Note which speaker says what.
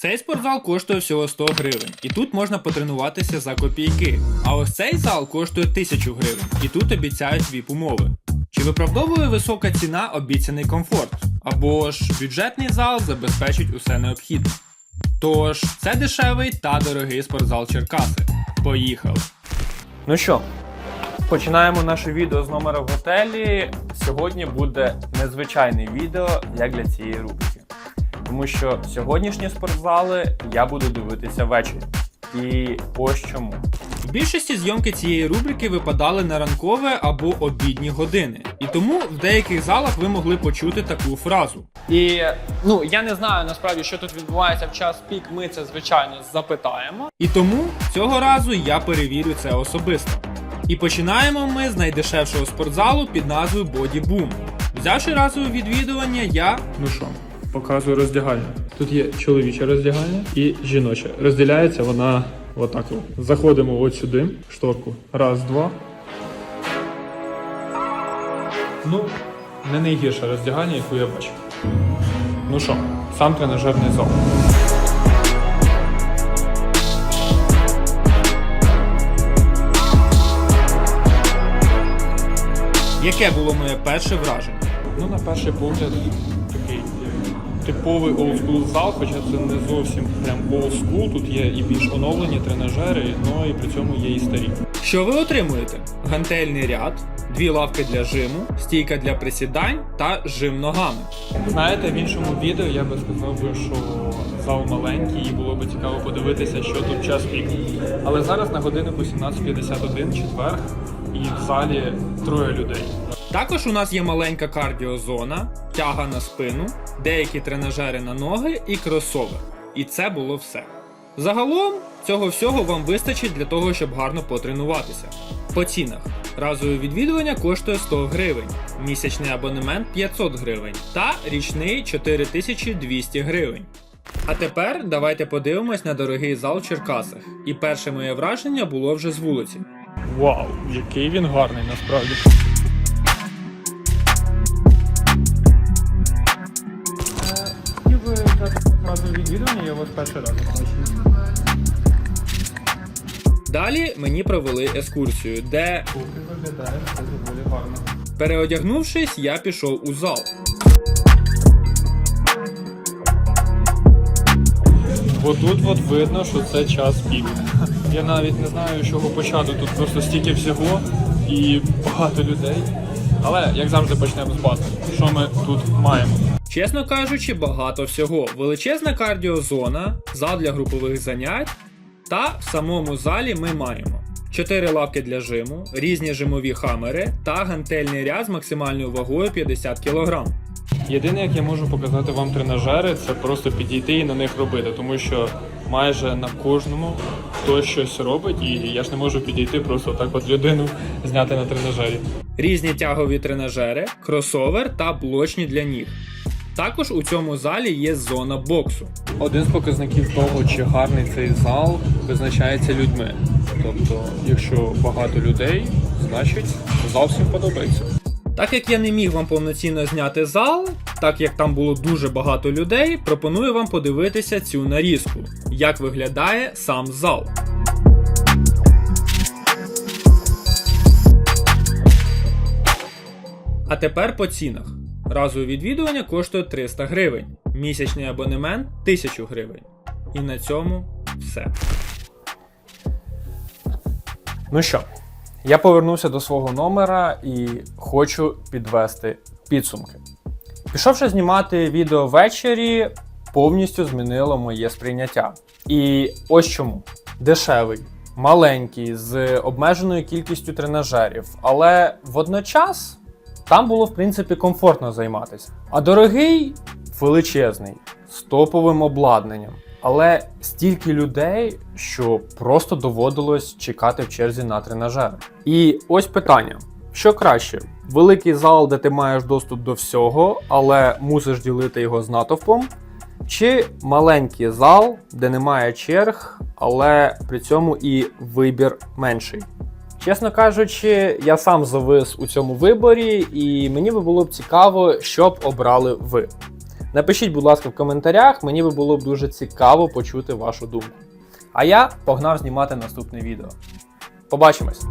Speaker 1: Цей спортзал коштує всього 100 гривень, і тут можна потренуватися за копійки. А ось цей зал коштує 1000 гривень, і тут обіцяють віп умови. Чи виправдовує висока ціна обіцяний комфорт? Або ж бюджетний зал забезпечить усе необхідне? Тож, це дешевий та дорогий спортзал Черкаси. Поїхали!
Speaker 2: Ну що, починаємо наше відео з номера в готелі. Сьогодні буде незвичайне відео, як для цієї рубрики. Тому що сьогоднішні спортзали я буду дивитися ввечері. І ось чому.
Speaker 1: В більшості зйомки цієї рубрики випадали на ранкове або обідні години, і тому в деяких залах ви могли почути таку фразу.
Speaker 2: І ну я не знаю насправді, що тут відбувається в час пік. Ми це звичайно запитаємо.
Speaker 1: І тому цього разу я перевірю це особисто. І починаємо ми з найдешевшого спортзалу під назвою Body Boom. Взявши разове відвідування, я
Speaker 3: Ну що, показую роздягальню. Тут є чоловіче роздягальня і жіноче. Розділяється вона отак. Заходимо от сюди, шторку. Раз, два. Ну, не найгірше роздягальня, яку я бачив. Ну що, сам тренажерний зал.
Speaker 1: яке було моє перше враження?
Speaker 3: Ну, на перший погляд, типовий олдскул зал, хоча це не зовсім прям олдскул. Тут є і більш оновлені тренажери, ну і при цьому є і старі.
Speaker 1: Що ви отримуєте? Гантельний ряд, дві лавки для жиму, стійка для присідань та жим ногами.
Speaker 3: Знаєте, в іншому відео я би сказав би, що зал маленький і було б цікаво подивитися, що тут час пік. Але зараз на годиннику 17.51 четвер, і в залі троє людей.
Speaker 1: Також у нас є маленька кардіозона, тяга на спину, деякі тренажери на ноги і кросовер. І це було все. Загалом цього всього вам вистачить для того, щоб гарно потренуватися. По цінах. Разове відвідування коштує 100 гривень, місячний абонемент 500 гривень та річний 4200 гривень. А тепер давайте подивимось на дорогий зал в Черкасах. І перше моє враження було вже з вулиці.
Speaker 3: Вау, який він гарний насправді. Відвідування, я вас перший раз бачу.
Speaker 1: Далі мені провели екскурсію, де,
Speaker 3: Поки виглядає все доволі гарно.
Speaker 1: переодягнувшись, я пішов у зал.
Speaker 3: Бо тут от видно, що це час пік. Я навіть не знаю, з чого почати. Тут просто стільки всього і багато людей. Але як завжди почнемо з бази. Що ми тут маємо?
Speaker 1: Чесно кажучи, багато всього. Величезна кардіозона, зал для групових занять. Та в самому залі ми маємо 4 лавки для жиму, різні жимові хамери та гантельний ряд з максимальною вагою 50 кг.
Speaker 3: Єдине, як я можу показати вам тренажери, це просто підійти і на них робити, тому що майже на кожному хтось щось робить, і я ж не можу підійти просто так от людину зняти на тренажері.
Speaker 1: Різні тягові тренажери, кросовер та блочні для ніг. Також у цьому залі є зона боксу.
Speaker 3: Один з показників того, чи гарний цей зал, визначається людьми. Тобто, якщо багато людей, значить зал всім подобається.
Speaker 1: Так як я не міг вам повноцінно зняти зал, так як там було дуже багато людей, пропоную вам подивитися цю нарізку, як виглядає сам зал. А тепер по цінах. Разове відвідування коштує 300 гривень, місячний абонемент 1000 гривень. І на цьому все.
Speaker 2: Ну що, я повернувся до свого номера і хочу підвести підсумки. Пішовши знімати відео ввечері, повністю змінило моє сприйняття. І ось чому: дешевий, маленький, з обмеженою кількістю тренажерів, але водночас там було в принципі комфортно займатися. А дорогий величезний, з топовим обладнанням. Але стільки людей, що просто доводилось чекати в черзі на тренажери. І ось питання: що краще? Великий зал, де ти маєш доступ до всього, але мусиш ділити його з натовпом, чи маленький зал, де немає черг, але при цьому і вибір менший. Чесно кажучи, я сам завис у цьому виборі, і мені би було б цікаво, що б обрали ви. Напишіть, будь ласка, в коментарях, мені би було б дуже цікаво почути вашу думку. А я погнав знімати наступне відео. Побачимось!